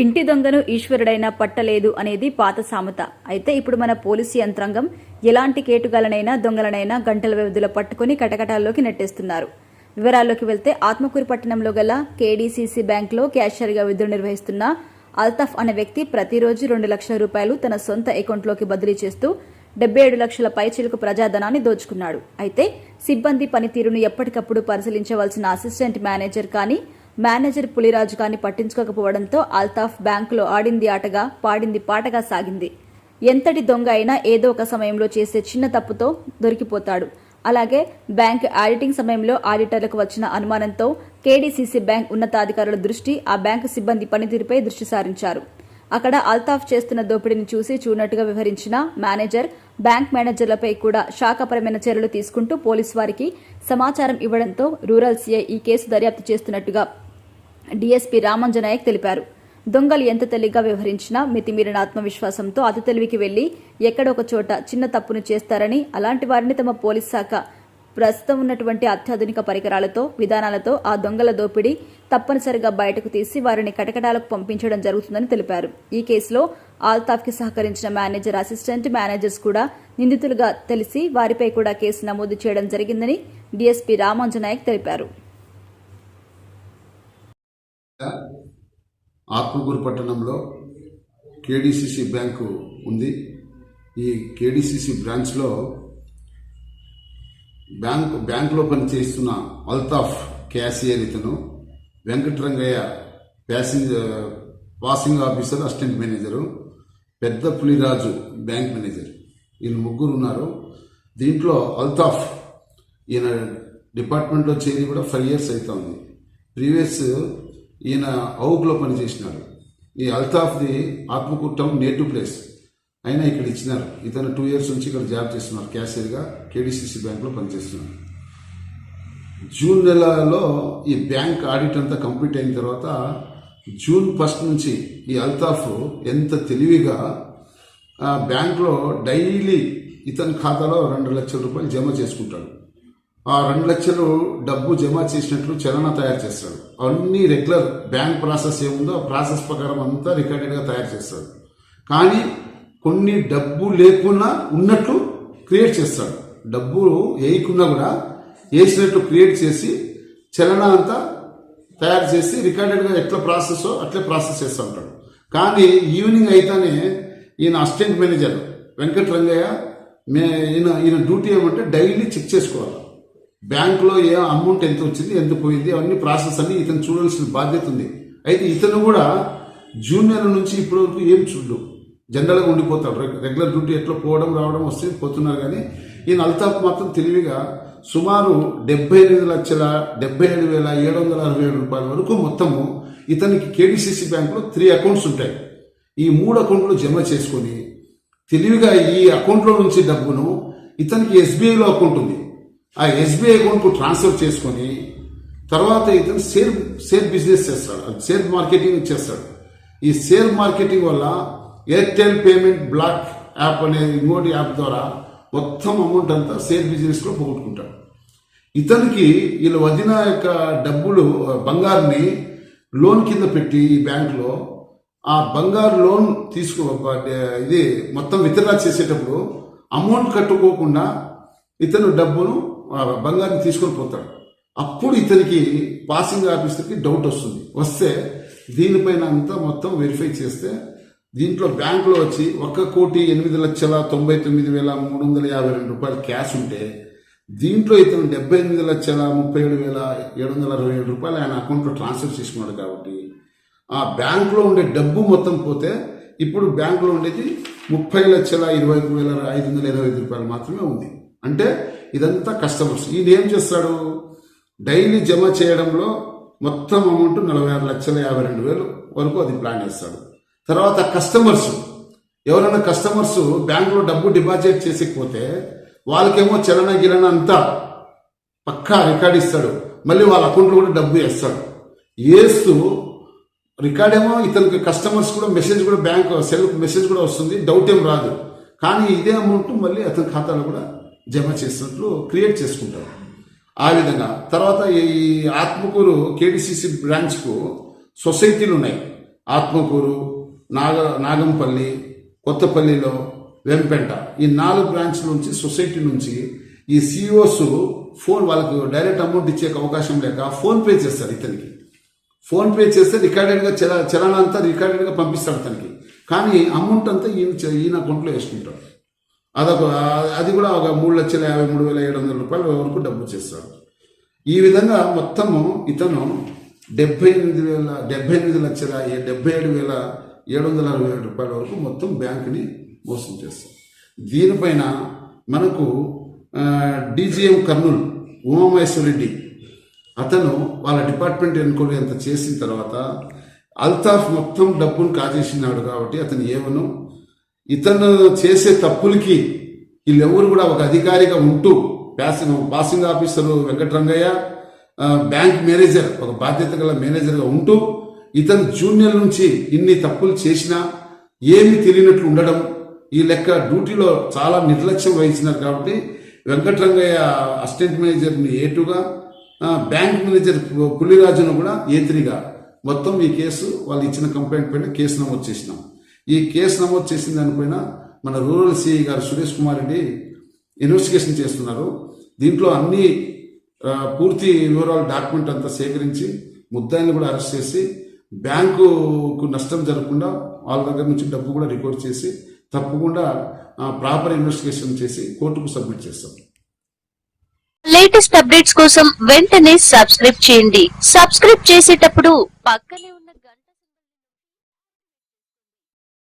ఇంటి దొంగను ఈశ్వరుడైనా పట్టలేదు అనేది పాత సామెత. అయితే ఇప్పుడు మన పోలీసు యంత్రాంగం ఎలాంటి కేటుగాలనైనా దొంగలనైనా గంటల వ్యవధిలో పట్టుకుని కటకటాల్లోకి నెట్టేస్తున్నారు. వివరాల్లోకి వెళ్తే ఆత్మకూరు పట్టణంలో గల కేడీసీసీ బ్యాంక్లో క్యాషియర్గా విధులు నిర్వహిస్తున్న అల్తాఫ్ అనే వ్యక్తి ప్రతిరోజు రెండు లక్షల రూపాయలు తన సొంత అకౌంట్లోకి బదిలీ చేస్తూ డెబ్బై ఏడు లక్షల పైచిలకు ప్రజాధనాన్ని దోచుకున్నాడు. అయితే సిబ్బంది పనితీరును ఎప్పటికప్పుడు పరిశీలించవలసిన అసిస్టెంట్ మేనేజర్ కానీ మేనేజర్ పులిరాజు కానీ పట్టించుకోకపోవడంతో అల్తాఫ్ బ్యాంకులో ఆడింది ఆటగా పాడింది పాటగా సాగింది. ఎంతటి దొంగ అయినా ఏదో ఒక సమయంలో చేసే చిన్న తప్పుతో దొరికిపోతాడు. అలాగే బ్యాంక్ ఆడిటింగ్ సమయంలో ఆడిటర్లకు వచ్చిన అనుమానంతో కేడీసీసీ బ్యాంక్ ఉన్నతాధికారుల దృష్టి ఆ బ్యాంకు సిబ్బంది పనితీరుపై దృష్టి సారించారు. అక్కడ అల్తాఫ్ చేస్తున్న దోపిడీని చూసి చూడనట్టుగా వివరించిన మేనేజర్ బ్యాంక్ మేనేజర్లపై కూడా శాఖపరమైన చర్యలు తీసుకుంటూ పోలీసు వారికి సమాచారం ఇవ్వడంతో రూరల్ సీఐ ఈ కేసు దర్యాప్తు చేస్తున్నట్టుగా డీఎస్పీ రామంజనాయక్ తెలిపారు. దొంగలు ఎంత తెలివిగా వ్యవహరించినా మితిమీరిన ఆత్మవిశ్వాసంతో అతి తెలివికి వెళ్ళి ఎక్కడొక ఒక చోట చిన్న తప్పును చేస్తారని అలాంటి వారిని తమ పోలీస్ శాఖ ప్రస్తుతం ఉన్నటువంటి అత్యాధునిక పరికరాలతో విధానాలతో ఆ దొంగల దోపిడీ తప్పనిసరిగా బయటకు తీసి వారిని కటకటాలకు పంపించడం జరుగుతుందని తెలిపారు. ఈ కేసులో ఆల్తాఫ్కి సహకరించిన మేనేజర్ అసిస్టెంట్ మేనేజర్స్ కూడా నిందితులుగా తెలిసి వారిపై కూడా కేసు నమోదు చేయడం జరిగిందని డీఎస్పీ రామాంజనాయక్ తెలిపారు. ఆత్మకూరు పట్టణంలో కేడిసిసి బ్యాంకు ఉంది. ఈ కేడిసిసి బ్రాంచ్లో బ్యాంక్ బ్యాంకులో పనిచేస్తున్న అల్తాఫ్ క్యాషియర్ ఇతను Venkatarangaiah passenger passing officer assistant manager పెద్ద పులిరాజు బ్యాంక్ మేనేజర్. వీళ్ళు ముగ్గురు ఉన్నారు. దీంట్లో అల్తాఫ్ ఈయన డిపార్ట్మెంట్లో చేరి కూడా ఫైవ్ ఇయర్స్ అవుతుంది ప్రీవియస్ ఈయన ఔక్లో పనిచేసినాడు ఈ అల్తాఫ్ది ది టౌన్ నేటివ్ ప్లేస్ అయినా ఇక్కడ ఇచ్చినారు. ఇతను టూ ఇయర్స్ నుంచి ఇక్కడ జాబ్ చేస్తున్నారు. క్యాషియర్గా కేడీసీసీ బ్యాంక్లో పనిచేస్తున్నారు. జూన్ నెలలో ఈ బ్యాంక్ ఆడిట్ అంతా కంప్లీట్ అయిన తర్వాత జూన్ ఫస్ట్ నుంచి ఈ అల్తాఫ్ ఎంత తెలివిగా బ్యాంక్లో డైలీ ఇతని ఖాతాలో రెండు లక్షల రూపాయలు జమ చేసుకుంటాడు. ఆ రెండు లక్షలు డబ్బు జమ చేసినట్లు చలన తయారు చేస్తాడు. అన్ని రెగ్యులర్ బ్యాంక్ ప్రాసెస్ ఏముందో ఆ ప్రాసెస్ ప్రకారం అంతా రికార్డెడ్గా తయారు చేస్తాడు. కానీ కొన్ని డబ్బు లేకున్నా ఉన్నట్లు క్రియేట్ చేస్తాడు. డబ్బు వేయకున్నా కూడా వేసినట్లు క్రియేట్ చేసి చలన అంతా తయారు చేసి రికార్డెడ్గా ఎట్లా ప్రాసెస్ అట్లే ప్రాసెస్ చేస్తూ ఉంటాడు. కానీ ఈవినింగ్ అయితేనే ఈయన అసిస్టెంట్ మేనేజర్ వెంకట రంగయ్య మే ఈయన ఈయన డ్యూటీ ఏమంటే డైలీ చెక్ చేసుకోవాలి. బ్యాంకులో ఏ అమౌంట్ ఎంత వచ్చింది ఎంత పోయింది అవన్నీ ప్రాసెస్ అన్ని ఇతను చూడాల్సిన బాధ్యత ఉంది. అయితే ఇతను కూడా జూనియర్ నుంచి ఇప్పటి వరకు ఏం చూడు జనరల్గా ఉండిపోతాడు. రెగ్యులర్ డ్యూటీ ఎట్లా పోవడం రావడం వస్తే పోతున్నారు కానీ ఈయన అల్తాఫ్ మాత్రం తెలివిగా సుమారు డెబ్బై ఎనిమిది లక్షల డెబ్బై ఏడు వేల ఏడు వందల అరవై ఏడు రూపాయల వరకు మొత్తము ఇతనికి కేడీసీసీ బ్యాంకులో త్రీ అకౌంట్స్ ఉంటాయి. ఈ మూడు అకౌంట్లు జమ చేసుకొని తెలివిగా ఈ అకౌంట్లో నుంచి డబ్బును ఇతనికి ఎస్బీఐలో అకౌంట్ ఉంది. ఆ ఎస్బీఐ అకౌంట్కు ట్రాన్స్ఫర్ చేసుకొని తర్వాత ఇతను షేర్ షేర్ బిజినెస్ చేస్తాడు. అది షేర్ మార్కెటింగ్ చేస్తాడు. ఈ షేర్ మార్కెటింగ్ వల్ల ఎయిర్టెల్ పేమెంట్ బ్లాక్ యాప్ అనే ఇంకోటి యాప్ ద్వారా మొత్తం అమౌంట్ అంతా షేర్ బిజినెస్లో పోగొట్టుకుంటాడు. ఇతనికి వీళ్ళ వదిన యొక్క డబ్బులు బంగారుని లోన్ కింద పెట్టి ఈ బ్యాంకులో ఆ బంగారు లోన్ తీసుకో ఇది మొత్తం విత్డ్రా చేసేటప్పుడు అమౌంట్ కట్టుకోకుండా ఇతను డబ్బును బంగారం తీసుకొని పోతాడు. అప్పుడు ఇతనికి పాసింగ్ ఆఫీసర్కి డౌట్ వస్తుంది. వస్తే దీనిపైన అంతా మొత్తం వెరిఫై చేస్తే దీంట్లో బ్యాంకులో వచ్చి ఒక్క కోటి ఎనిమిది లక్షల తొంభై తొమ్మిది వేల మూడు వందల యాభై రెండు రూపాయలు క్యాష్ ఉంటే దీంట్లో ఇతను డెబ్బై ఎనిమిది లక్షల ముప్పై ఏడు వేల ఏడు వందల అరవై ఏడు రూపాయలు ఆయన అకౌంట్లో ట్రాన్స్ఫర్ చేసుకున్నాడు కాబట్టి ఆ బ్యాంకులో ఉండే డబ్బు మొత్తం పోతే ఇప్పుడు బ్యాంకులో ఉండేది ముప్పై లక్షల ఇరవై ఐదు వేల ఐదు వందల ఇరవై ఐదు రూపాయలు మాత్రమే ఉంది. అంటే ఇదంతా కస్టమర్స్. ఈయన ఏం చేస్తాడు? డైలీ జమ చేయడంలో మొత్తం అమౌంట్ నలభై ఆరు లక్షల యాభై రెండు వేలు వరకు అది ప్లాన్ చేస్తాడు. తర్వాత కస్టమర్స్. ఎవరైనా కస్టమర్స్ బ్యాంకులో డబ్బు డిపాజిట్ చేసేకపోతే వాళ్ళకేమో చలన గిలన అంతా పక్కా రికార్డ్ ఇస్తాడు. మళ్ళీ వాళ్ళ అకౌంట్లో కూడా డబ్బు వేస్తాడు. వేస్తూ రికార్డ్ ఏమో ఇతనికి కస్టమర్స్ కూడా మెసేజ్ కూడా బ్యాంక్ సెల్ మెసేజ్ కూడా వస్తుంది. డౌట్ ఏం రాదు. కానీ ఇదే అమౌంట్ మళ్ళీ అతని ఖాతాలో కూడా జమ చేసినట్లు క్రియేట్ చేసుకుంటారు ఆ విధంగా తర్వాత ఈ ఆత్మకూరు కేడిసిసి బ్రాంచ్కు సొసైటీలు ఉన్నాయి ఆత్మకూరు నాగ నాగంపల్లి కొత్తపల్లిలో వెంపెంట. ఈ నాలుగు బ్రాంచ్ల నుంచి సొసైటీ నుంచి ఈ సిఇఓస్ ఫోన్ వాళ్ళకు డైరెక్ట్ అమౌంట్ ఇచ్చే అవకాశం లేక ఫోన్ పే చేస్తారు ఇతనికి. ఫోన్ పే చేస్తే రికార్డెడ్గా చల చలనంతా రికార్డెడ్గా పంపిస్తారు అతనికి కానీ అమౌంట్ అంతా ఈయన ఈయన అకౌంట్లో వేసుకుంటాడు. అదొక అది కూడా ఒక మూడు లక్షల యాభై మూడు వేల ఏడు వందల రూపాయల వరకు డబ్బు చేస్తాడు. ఈ విధంగా మొత్తము ఇతను డెబ్బై ఎనిమిది వేల డెబ్బై ఎనిమిది లక్షల డెబ్బై ఏడు వేల ఏడు వందల అరవై ఏడు రూపాయల వరకు మొత్తం బ్యాంకుని మోసం చేస్తాడు. దీనిపైన మనకు డీజీఎం కర్నూలు ఉమామహేశ్వర రెడ్డి అతను వాళ్ళ డిపార్ట్మెంట్ ఎన్క్వైరీ అంత చేసిన తర్వాత అల్తాఫ్ మొత్తం డబ్బును కాజేసినాడు కాబట్టి అతను ఏమను ఇతను చేసే తప్పులకి వీళ్ళెవరు కూడా ఒక అధికారిగా ఉంటూ passing passing officer Venkatarangaiah bank manager ఒక బాధ్యత గల మేనేజర్గా ఉంటూ ఇతను జూనియర్ నుంచి ఇన్ని తప్పులు చేసినా ఏమి తెలియనట్లు ఉండడం ఈ లెక్క డ్యూటీలో చాలా నిర్లక్ష్యం వహించినారు కాబట్టి వెంకటరంగయ్య అసిస్టెంట్ మేనేజర్ని ఏటుగా బ్యాంక్ మేనేజర్ పులిరాజును పుల్లిరాజును కూడా ఏత్రిగా. మొత్తం ఈ కేసు వాళ్ళు ఇచ్చిన కంప్లైంట్ పైన కేసు నమోదు చేసినాం. ఈ కేసు నమోదు చేసిన దానిపైన మన రూరల్ సిఐ గారు సురేష్ కుమార్ రెడ్డి ఇన్వెస్టిగేషన్ చేస్తున్నారు. దీంట్లో అన్ని పూర్తి వివరాలు డాక్యుమెంట్ అంతా సేకరించి ముద్దాయిని కూడా అరెస్ట్ చేసి బ్యాంకుకు నష్టం జరగకుండా వాళ్ళ దగ్గర నుంచి డబ్బు కూడా రికవర్ చేసి తప్పకుండా ప్రాపర్ ఇన్వెస్టిగేషన్ చేసి కోర్టుకు సబ్మిట్ చేస్తాం. లేటెస్ట్ అప్డేట్స్ కోసం వెంటనే సబ్స్క్రైబ్ చేయండి. సబ్స్క్రైబ్ చేసేటప్పుడు పక్కనే